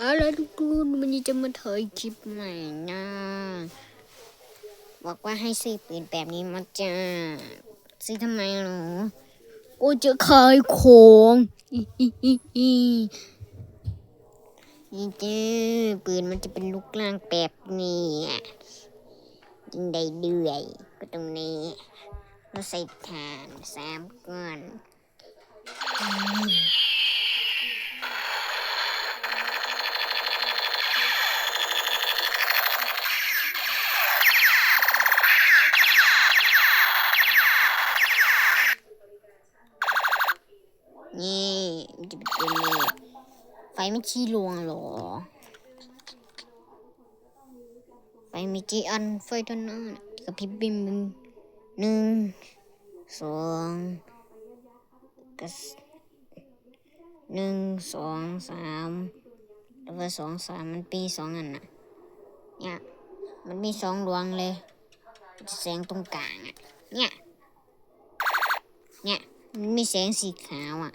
เอาละทุกคนวันนี้จะมาถ่ายคลิปใหม่นะบอกว่าให้ซื้อปืนแบบนี้มาจ้าซื้อทำไมหรอกูจะขายของอิฮิฮิฮินี่จ้าปืนมันจะเป็นลูกล่างแบบนี้ยิงได้เดือยก็ตรงนี้เราใส่ฐานสามก้อน นี่มันจะเป็นตัวนี้ไฟไม่ชี้ลวงหรอ ไฟมีกี่อันไฟตัวนั้นกับพิบบิมบิมหนึ่งสองกบหนึ่งสองสามแล้วก็สองสามมันปีสองอันน่ะเนี่ยมันมีสองดวงเลยแสงตรงกลางอะเนี่ยเนี่ยมันมีแสงสีขาวอะ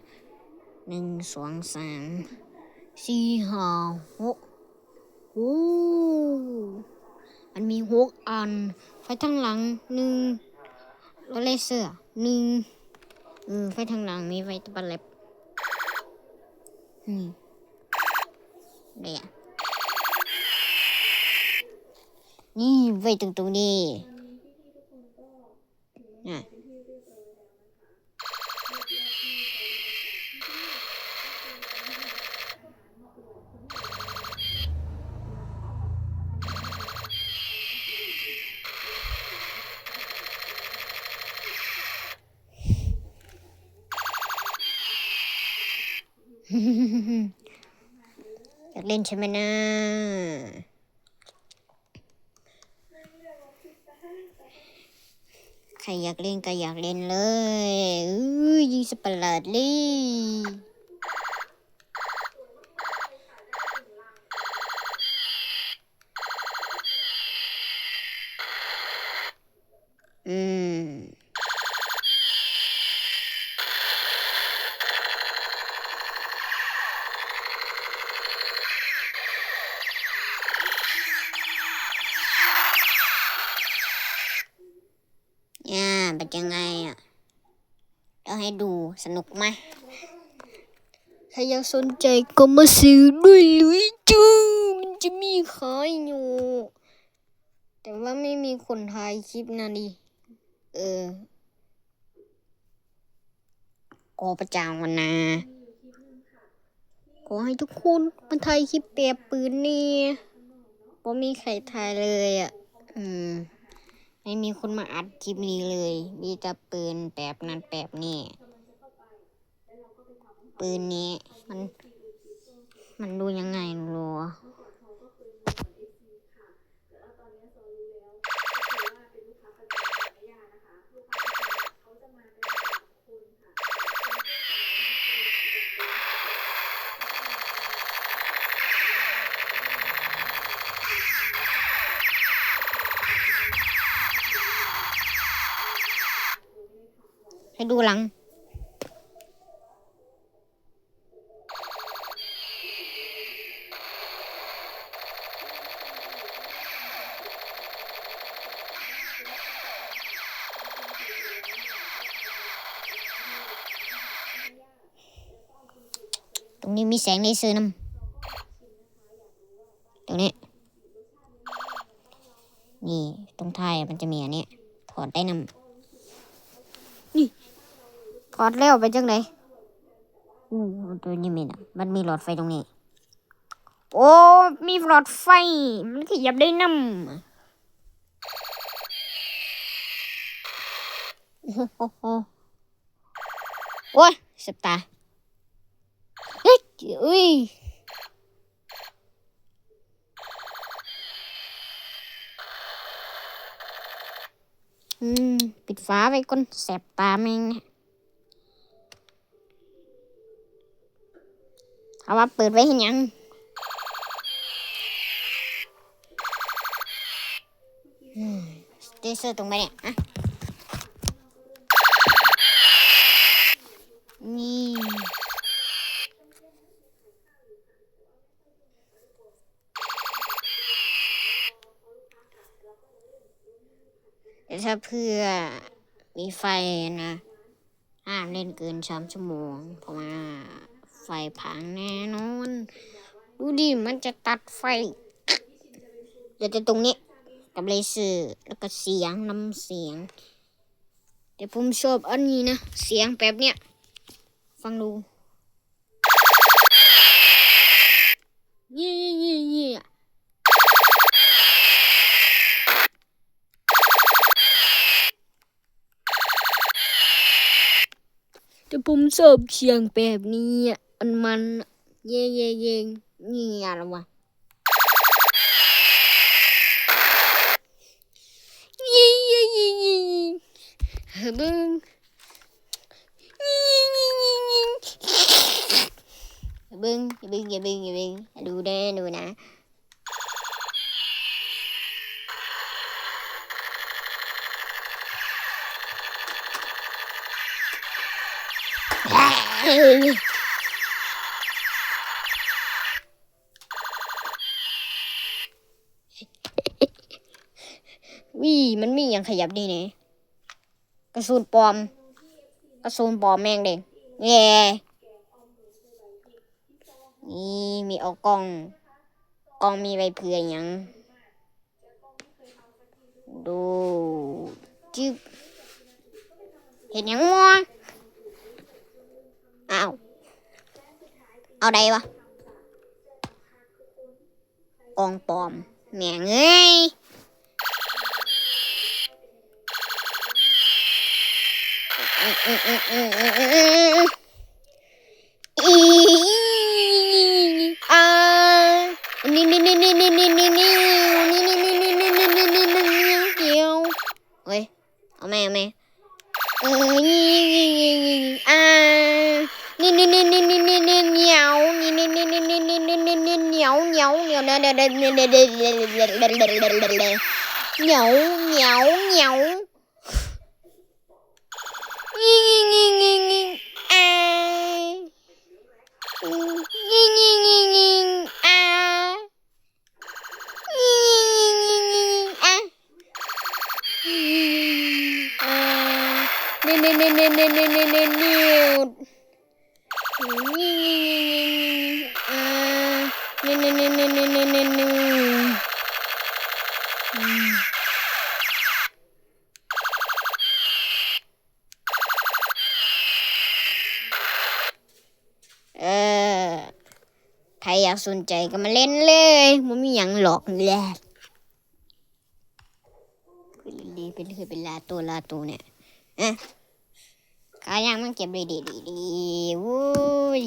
หนึ่งสองสามสี่ห้าหกโอ้มันมีหกอัน ไฟทางหลังหนึ่งแล้วเลเซอร์หนึ่งเออไฟทางหลังมีไฟตะบันเล็บนี่เนี่ยนี่ไฟตรงตรงนี้น่ะ เล่นใช่ไหมนะใครอยากเล่นก็อยากเล่นเลยอู้ยิงสปาร์ตเลย ยเป็นยังไงอะเราให้ดูสนุกไหมถ้าอยากสนใจก็มาซื้อด้วยเลยจูมันจะมีขายอยู่ แต่ว่าไม่มีคนถ่ายคลิปนะดิ เออขอประจานวันนะขอให้ทุกคนมาถ่ายคลิปแบบปืนนี่เพราะมีใครถ่ายเลยอะ อืม ไม่มีคนมาอัดคลิปนี้เลย มีแต่ปืนแบบนั้นแบบนี้ ปืนนี้มัน มันดูยังไงรั ดูหลัง ตรงนี้มีแสงเลเซอร์นำตรงนี้ นี่ ตรงท้ายมันจะมีอันนี้ ถอดได้นำ อดแล้วไปจังไดอู้ตัวนี้มีนะมันมีหลอดไฟตรงนี้ โอ้ มีหลอดไฟ มันขยับได้นำโอ้โหโอ้โหโอ้ยเสบตาเฮ้ยอุ้ยอืมปิดฝาไว้ก่อนแสบตาแม่งเนี่ยาว่าเปิดไว้ให้ยังเตเซื้อตรงไปเนี่ยอะนี่ถ้าเพื่อมีไฟนะห้ามเล่นเกินสามชั่วโมงเพราะว่า ไฟพังแน่นอน ดูดิมันจะตัดไฟเดี๋ยวจะตรงนี้กับเลเซอร์แล้วก็เสียงน้ำเสียง แต่ผมชอบอันนี้นะ เสียงแบบเนี้ยฟังดูเยี่ยเยี่ยเยี่ยแต่ผมชอบเสียงแบบนี้อะ mình ye ye ye như nhà rồi. Mà ye ye ye ye ye bưng bưng bưng bưng bưng. Đủ đe đủ nã Yeah. วิมันมีอย่างขยับดีเนี่ยกระสุนปลอม กระสุนปลอมแม่งเด็กแย่นี่มีเอากล้อง กล้องมีไว้เพื่อยัง ดูจึ๊บเห็นยังวะอ้าว เอาใดวะกองปลอม แม่งเอ้ย อีอ่านี่นี่นี่นี่นี่นี่นี่นี่นี่นี่นี่นี่นี่นี่นี่นี่นี่เดียวเฮ้ยเอาแม่เอาแม่เออนี่นี่นี่นี่ no no no no no no สนใจก็มาเล่นเลยมันมีอย่างหลอกแหละดีเป็นคือเป็นลาตัวลาตัวเนี่ยอะขายังมันเก็บดีดีดีดีโว้ย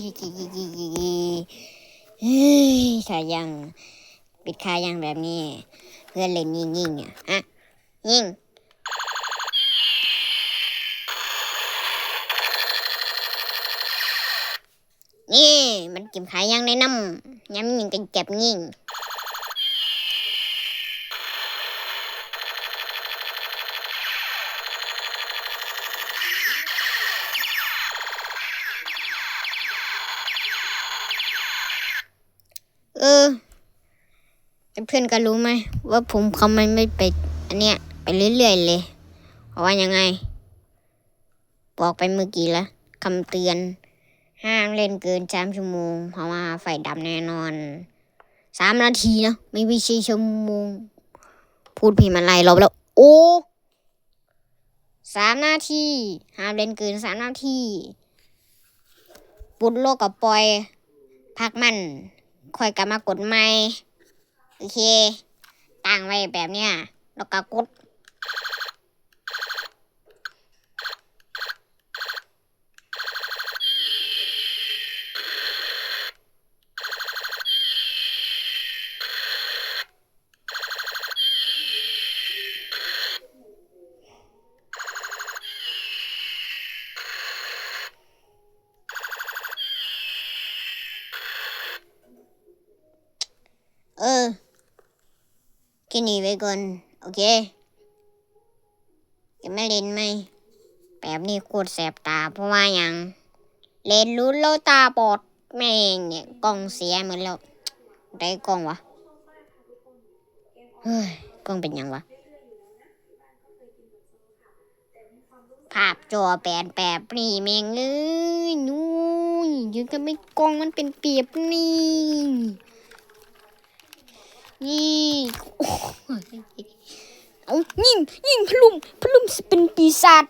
เฮ้ยขายังปิดขายังแบบนี้ เพื่อนเล่นยิงยิงอะอะยิงนี่มันเก็บขายยังในน้ำ ย้ำยิงกันเก็บยิงเออเพื่อนก็รู้ไหมว่าผมคำมันไม่ไปอันเนี้ยไปเรื่อยๆเลยเพราะว่ายังไง บอกไปเมื่อกี้แล้วคำเตือน ห้ามเล่นเกินสามชั่วโมง เพราะว่าไฟดับแน่นอนสามนาทีนะ ไม่ไม่ใช่ชั่วโมง พูดผิดมาหลายรอบแล้ว โอ้สามนาทีห้ามเล่นเกินสามนาทีปุดโลกกับปอย พักมันค่อยกลับมากดใหม่ โอเค ตั้งไว้แบบเนี้ยแล้วก็กด ออแค่นี้ไว้ก่อน โอเคจะไม่เล่นไหมแบบนี้โคตรแสบตาเพราะว่าย่างเล่นลุ้นแล้วตาบอดแม่งเนี่ยกล้องเสียหมดแล้วได้กล้องวะเฮ้ยกล้องเป็นยังวะภาพจอแปนแบบนี่แมงเอ้ยนู้ยยังก็ไม่กล้องมันเป็นเปียบนี่ ยิงเอายิงยิงพลุมพลุมสิเป็นปีศาจ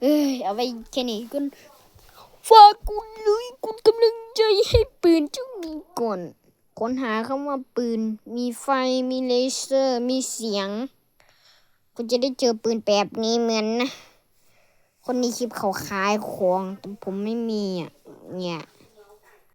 เอ้ยเอาไว้แค่นี้ก่อนฝากกุณเลยกุณกำลังใจให้ปืนเจ้านี้ก่อนค้นหาคำว่าปืน มีไฟมีเลเซอร์ มีเสียง คุณจะได้เจอปืนแบบนี้เหมือนนะ คนนี้คลิปเขาขายของแต่ผมไม่มีอะเนี่ย